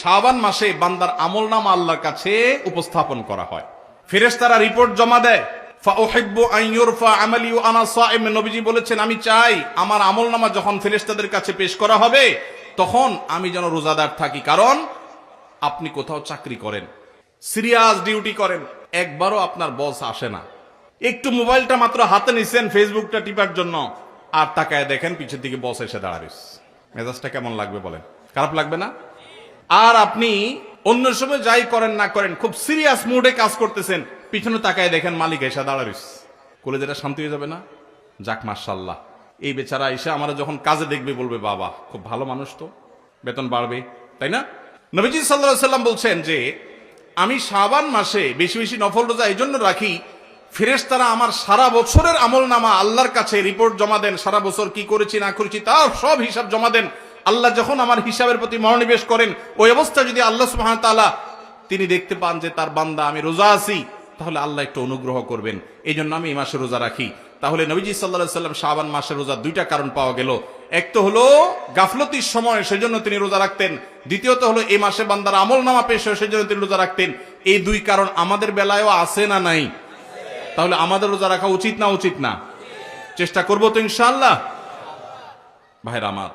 শাবান মাসে বান্দার আমল নাম আল্লাহর কাছে উপস্থাপন করা হয়। ফেরেশতারা রিপোর্ট জমা দেয় নবীজি বলেছেন, আমি চাই আমার আমল নামা যখন ফেরেশতাদের কাছে পেশ করা হবে, তখন আমি যেন রোজাদার থাকি। কারণ আপনি কোথাও চাকরি করেন, সিরিয়াস ডিউটি করেন, একবারও আপনার বস আসে না। একটু মোবাইলটা মাত্র হাতে নিছেন, ফেসবুকটা টিপার জন্য, আর তাকায় দেখেন পিছের দিকে বস এসে দাঁড়াইস মেজাজটা কেমন লাগবে বলেন? খারাপ লাগবে না? আর আপনি অন্য সময় যাই করেন না করেন, খুব সিরিয়াস মুডে কাজ করতেছেন, পিছনে তাকায় দেখেন মালিক এসে দাঁড়াইস কলেজেটা শান্তি হয়ে যাবে না? যাক মার্শাল্লাহ এই বেচারা এসে আমরা যখন কাজে দেখবে বলবে, বাবা, খুব ভালো মানুষ তো, বেতন বাড়বে। তাই না? নবীজি সাল্লাহ সাল্লাম বলছেন যে, আমি শাবান মাসে বেশি বেশি নফল রোজা এই জন্য রাখি ফেরেশ তারা আমার সারা বছরের আমল নামা আল্লাহর কাছে রিপোর্ট জমা দেন, সারা বছর কি করেছি না করেছি তার সব হিসাব জমা দেন আল্লাহ যখন আমার হিসাবের প্রতি মনোনিবেশ করেন, ওই অবস্থা যদি আল্লাহ সুবহান তাআলা তিনি দেখতে পান যে তার বান্দা আমি রোজা আছি, তাহলে আল্লাহ একটু অনুগ্রহ করবেন। এই জন্য আমি এই মাসে রোজা রাখি। তাহলে নবীজি সাল্লাহ সাল্লাম শাবান মাসের রোজা দুইটা কারণ পাওয়া গেল। এক তো হলো গাফলতির সময় সেজন্য তিনি রোজা রাখতেন। দ্বিতীয়ত হলো এই মাসে বান্দার আমল নামা পেশ হয় সেজন্য তিনি রোজা রাখতেন। এই দুই কারণ আমাদের বেলায়ও আছে না নাই? তাহলে আমাদের রোজা রাখা উচিত না উচিত না? চেষ্টা করব তো ইনশাল্লাহ ভাইরা আমার